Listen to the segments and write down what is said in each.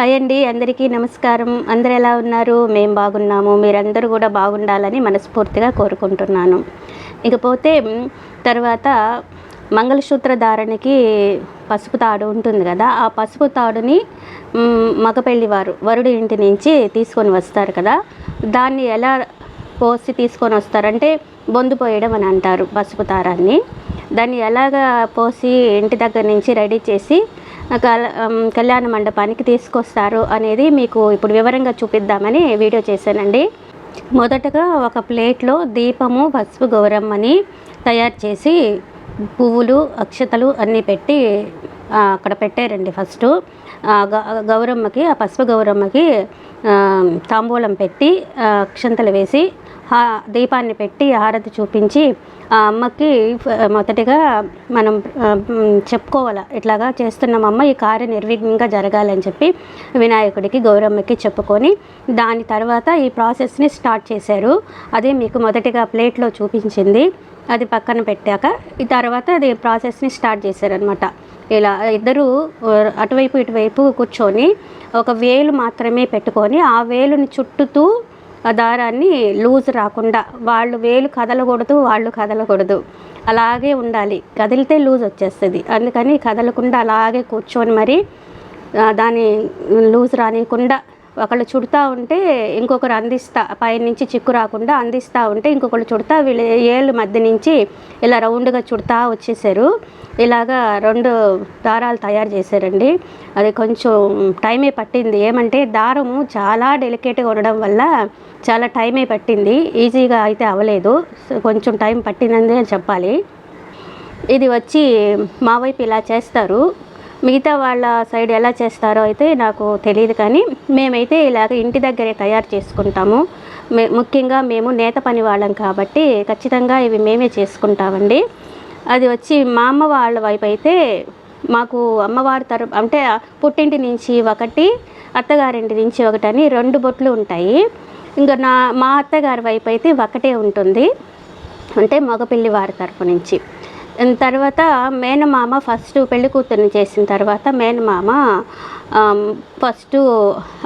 Hi అండి అందరికీ నమస్కారం. అందరు ఎలా ఉన్నారు? మేము బాగున్నాము. మీరందరూ కూడా బాగుండాలని మనస్ఫూర్తిగా కోరుకుంటున్నాను. ఇకపోతే తర్వాత మంగళసూత్ర ధారణకి పసుపు తాడు ఉంటుంది కదా ఆ పసుపు తాడుని మ్, వారు వరుడి ఇంటి నుంచి తీసుకొని వస్తారు కదా దాన్ని ఎలా పోసి తీసుకొని వస్తారంటే బొందు పోయడం అని అంటారు పసుపు తారాన్ని. దాన్ని ఎలాగా పోసి ఇంటి దగ్గర నుంచి రెడీ చేసి కళ్యాణ మండపానికి తీసుకొస్తారు అనేది మీకు ఇప్పుడు వివరంగా చూపిద్దామని వీడియో చేశానండి. మొదటగా ఒక ప్లేట్లో దీపము పసుపు గౌరమ్మని తయారు చేసి పువ్వులు అక్షతలు అన్నీ పెట్టి అక్కడ పెట్టారండి ఫస్ట్. గ- గౌరమ్మకి ఆ పసుపు గౌరమ్మకి తాంబూలం పెట్టి అక్షంతలు వేసి దీపాన్ని పెట్టి హారతి చూపించి ఆ అమ్మకి మొదటిగా మనం ఆ, చెప్పుకోవాలి. ఇట్లాగా చేస్తున్నామమ్మ ఈ కార్య నిర్విఘ్నంగా జరగాలని చెప్పి వినాయకుడికి గౌరమ్మకి చెప్పుకొని దాని తర్వాత ఈ ప్రాసెస్ని స్టార్ట్ చేశారు. అదే మీకు మొదటిగా ప్లేట్లో చూపించింది. అది పక్కన పెట్టాక ఈ తర్వాత అది ప్రాసెస్ని స్టార్ట్ చేశారనమాట ఇలా ఇద్దరు అటువైపు ఇటువైపు కూర్చొని ఒక వేలు మాత్రమే పెట్టుకొని ఆ వేలుని చుట్టుతూ దారాన్ని లూజ్ రాకుండా వాళ్ళు వేలు కదలకూడదు వాళ్ళు కదలకూడదు. అలాగే ఉండాలి. కదిలితే లూజ్ వచ్చేస్తుంది. అందుకని కదలకుండా అలాగే కూర్చొని మరి దాని దాన్ని లూజ్ రానియకుండా ఒకళ్ళు చుడతా ఉంటే ఇంకొకరు అందిస్తా పైనుంచి చిక్కు రాకుండా అందిస్తూ ఉంటే ఇంకొకళ్ళు చుడతా వీళ్ళు ఏళ్ళు మధ్య నుంచి ఇలా రౌండ్గా చుడతా వచ్చేసారు. ఇలాగా రెండు దారాలు తయారు చేశారండి. అది కొంచెం టైమే పట్టింది. ఏమంటే దారము చాలా డెలికేట్గా ఉండడం వల్ల చాలా టైమే పట్టింది. ఈజీగా అయితే అవ్వలేదు. సో కొంచెం టైం పట్టిందని చెప్పాలి. ఇది వచ్చి మా వైపు ఇలా చేస్తారు. మిగతా వాళ్ళ సైడ్ ఎలా చేస్తారో అయితే నాకు తెలియదు కానీ మేమైతే ఇలాగ ఇంటి దగ్గరే తయారు చేసుకుంటాము. మే ముఖ్యంగా మేము నేత పని వాళ్ళం కాబట్టి ఖచ్చితంగా ఇవి మేమే చేసుకుంటామండి. అది వచ్చి మా అమ్మ వాళ్ళ వైపు అయితే మాకు అమ్మవారి తరపు అంటే పుట్టింటి నుంచి ఒకటి అత్తగారింటి నుంచి ఒకటి అని రెండు బొట్లు ఉంటాయి. ఇంకా నా మా అత్తగారి వైపు అయితే ఒకటే ఉంటుంది. అంటే మగపిల్లి వారి తరపు నుంచి. తర్వాత మేనమామ ఫస్ట్ పెళ్ళి కూతుర్ని చేసిన తర్వాత మేనమామ ఫస్ట్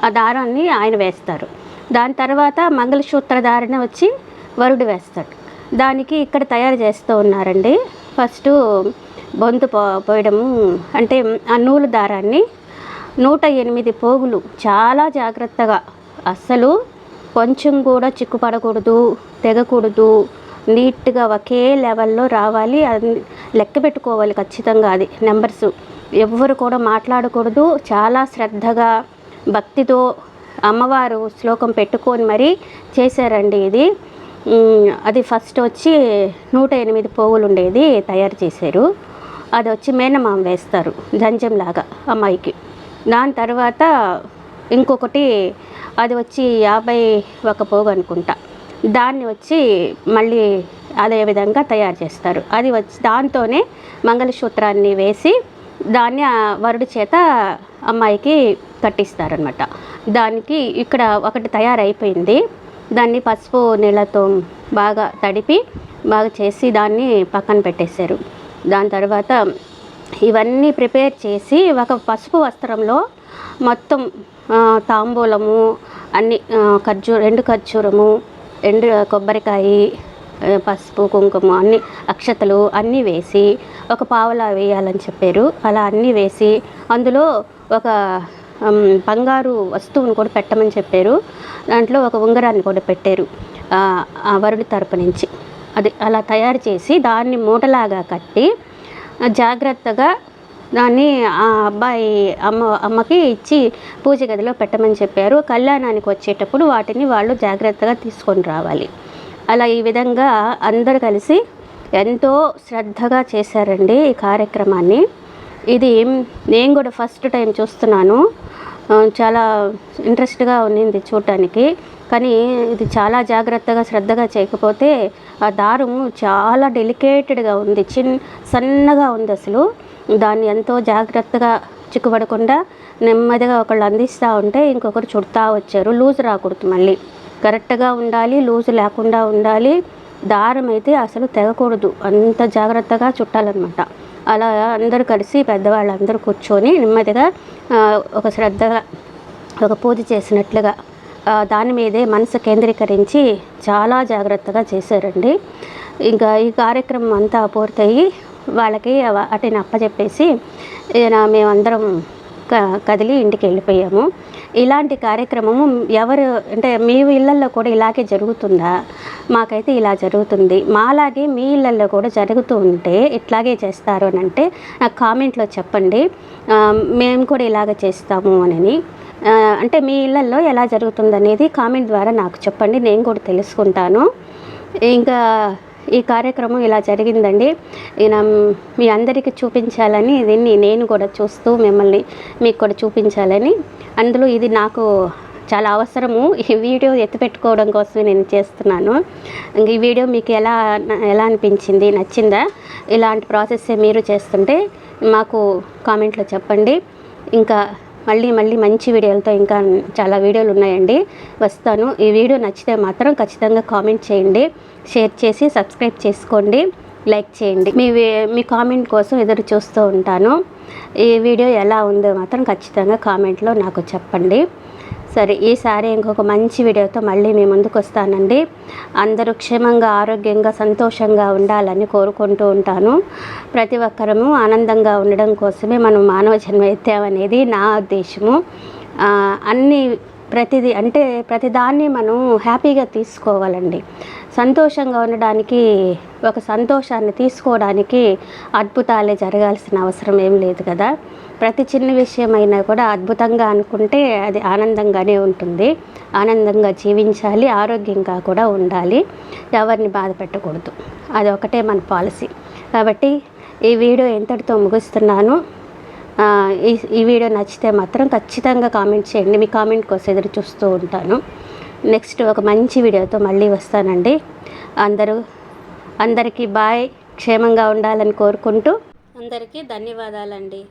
ఆ దారాన్ని ఆయన వేస్తారు. దాని తర్వాత మంగళసూత్ర దారిని వచ్చి వరుడు వేస్తాడు. దానికి ఇక్కడ తయారు చేస్తూ ఉన్నారండి. ఫస్ట్ బొంతు పో పోయడము అంటే ఆ నూలు దారాన్ని నూట ఎనిమిది పోగులు చాలా జాగ్రత్తగా అస్సలు కొంచెం కూడా చిక్కుపడకూడదు తెగకూడదు నీట్గా ఒకే లెవెల్లో రావాలి. అది లెక్క పెట్టుకోవాలి ఖచ్చితంగా అది నెంబర్స్. ఎవ్వరు కూడా మాట్లాడకూడదు. చాలా శ్రద్ధగా భక్తితో అమ్మవారు శ్లోకం పెట్టుకొని మరీ చేశారండి ఇది. అది ఫస్ట్ వచ్చి నూట ఎనిమిది పోగులు ఉండేది తయారు చేశారు. అది వచ్చి మేనమామ వేస్తారు జంజంలాగా అమ్మాయికి. దాని తర్వాత ఇంకొకటి అది వచ్చి యాభై ఒక పోగు అనుకుంటా దాన్ని వచ్చి మళ్ళీ అదే విధంగా తయారు చేస్తారు. అది వచ్చి దాంతోనే మంగళసూత్రాన్ని వేసి దాన్ని వరుడు వరుడి చేత అమ్మాయికి కట్టిస్తారనమాట దానికి ఇక్కడ ఒకటి తయారైపోయింది. దాన్ని పసుపు నీళ్ళతో బాగా తడిపి బాగా చేసి దాన్ని పక్కన పెట్టేశారు. దాని తర్వాత ఇవన్నీ ప్రిపేర్ చేసి ఒక పసుపు వస్త్రంలో మొత్తం తాంబూలము అన్ని ఖర్జూ రెండు ఖర్జూరము ఎండు కొబ్బరికాయ పసుపు కుంకుమ అన్ని అక్షతలు అన్నీ వేసి ఒక పావలా వేయాలని చెప్పారు. అలా అన్నీ వేసి అందులో ఒక బంగారు వస్తువును కూడా పెట్టమని చెప్పారు. దాంట్లో ఒక ఉంగరాన్ని కూడా పెట్టారు వరుడి తరపు నుంచి. అది అలా తయారు చేసి దాన్ని మూటలాగా కట్టి జాగ్రత్తగా దాన్ని ఆ అబ్బాయి అమ్మ అమ్మకి ఇచ్చి పూజ గదిలో పెట్టమని చెప్పారు. కళ్యాణానికి వచ్చేటప్పుడు వాటిని వాళ్ళు జాగ్రత్తగా తీసుకొని రావాలి. అలా ఈ విధంగా అందరు కలిసి ఎంతో శ్రద్ధగా చేశారండి ఈ కార్యక్రమాన్ని. ఇది నేను కూడా ఫస్ట్ టైం చూస్తున్నాను. చాలా ఇంట్రెస్ట్గా ఉన్నింది చూడటానికి కానీ ఇది చాలా జాగ్రత్తగా శ్రద్ధగా చేయకపోతే ఆ దారం చాలా డెలికేటెడ్గా ఉంది. చిన్ సన్నగా ఉంది అసలు. దాన్ని ఎంతో జాగ్రత్తగా చిక్కుపడకుండా నెమ్మదిగా ఒకళ్ళు అందిస్తూ ఉంటే ఇంకొకరు చుడతా వచ్చారు. లూజ్ రాకూడదు మళ్ళీ. కరెక్ట్గా ఉండాలి లూజ్ లేకుండా ఉండాలి. దారం అయితే అసలు తెగకూడదు. అంత జాగ్రత్తగా చుట్టాలన్నమాట. అలా అందరూ కలిసి పెద్దవాళ్ళందరూ కూర్చొని నెమ్మదిగా ఒక శ్రద్ధగా ఒక పూజ చేసినట్లుగా దాని మీదే మనసు కేంద్రీకరించి చాలా జాగ్రత్తగా చేశారండి. ఇంకా ఈ కార్యక్రమం అంతా పూర్తయి వాళ్ళకి అవ- వాటిని అప్పచెప్పేసి మేమందరం క- కదిలి ఇంటికి వెళ్ళిపోయాము. ఇలాంటి కార్యక్రమము ఎవరు అంటే మీ ఇళ్ళల్లో కూడా ఇలాగే జరుగుతుందా? మాకైతే ఇలా జరుగుతుంది. మాలాగే మీ ఇళ్ళల్లో కూడా జరుగుతూ ఉంటే ఇట్లాగే చేస్తారు అని అంటే నాకు కామెంట్లో చెప్పండి. మేము కూడా ఇలాగ చేస్తాము అని అంటే మీ ఇళ్ళల్లో ఎలా జరుగుతుంది అనేది కామెంట్ ద్వారా నాకు చెప్పండి. నేను కూడా తెలుసుకుంటాను. ఇంకా ఈ కార్యక్రమం ఇలా జరిగిందండి. ఈయన మీ అందరికీ చూపించాలని దీన్ని నేను కూడా చూస్తూ మిమ్మల్ని మీకు కూడా చూపించాలని. అందులో ఇది నాకు చాలా అవసరము. ఈ వీడియో ఎత్తిపెట్టుకోవడం కోసమే నేను చేస్తున్నాను. ఈ వీడియో మీకు ఎలా ఎలా అనిపించింది నచ్చిందా ఇలాంటి ప్రాసెస్ మీరు చేస్తుంటే మాకు కామెంట్లో చెప్పండి. ఇంకా మళ్ళీ మళ్ళీ మంచి వీడియోలతో ఇంకా చాలా వీడియోలు ఉన్నాయండి. వస్తాను. ఈ వీడియో నచ్చితే మాత్రం ఖచ్చితంగా కామెంట్ చేయండి. షేర్ చేసి సబ్స్క్రైబ్ చేసుకోండి. లైక్ చేయండి. మీ వే- మీ కామెంట్ కోసం ఎదురు చూస్తూ ఉంటాను. ఈ వీడియో ఎలా ఉందో మాత్రం ఖచ్చితంగా కామెంట్లో నాకు చెప్పండి. సరే ఈసారి ఇంకొక మంచి వీడియోతో మళ్ళీ మీ ముందుకు వస్తానండి. అందరూ క్షేమంగా ఆరోగ్యంగా సంతోషంగా ఉండాలని కోరుకుంటూ ఉంటాను. ప్రతి ఒక్కరము ఆనందంగా ఉండడం కోసమే మనం మానవ జన్మ ఎత్తామనేది నా ఉద్దేశము. అన్ని ప్రతిదీ అంటే ప్రతిదాన్ని మనం హ్యాపీగా తీసుకోవాలండి. సంతోషంగా ఉండడానికి ఒక సంతోషాన్ని తీసుకోవడానికి అద్భుతాలే జరగాల్సిన అవసరం ఏం లేదు కదా. ప్రతి చిన్న విషయమైనా కూడా అద్భుతంగా అనుకుంటే అది ఆనందంగానే ఉంటుంది. ఆనందంగా జీవించాలి ఆరోగ్యంగా కూడా ఉండాలి. ఎవరిని బాధ పెట్టకూడదు. అది ఒకటే మన పాలసీ. కాబట్టి ఈ వీడియో ఎంతటితో ముగిస్తున్నాను? ఈ ఈ వీడియో నచ్చితే మాత్రం ఖచ్చితంగా కామెంట్ చేయండి. మీ కామెంట్ కోసం ఎదురు చూస్తూ ఉంటాను. నెక్స్ట్ ఒక మంచి వీడియోతో మళ్ళీ వస్తానండి. అందరూ అందరికీ బాయ్. క్షేమంగా ఉండాలని కోరుకుంటూ అందరికీ ధన్యవాదాలండి.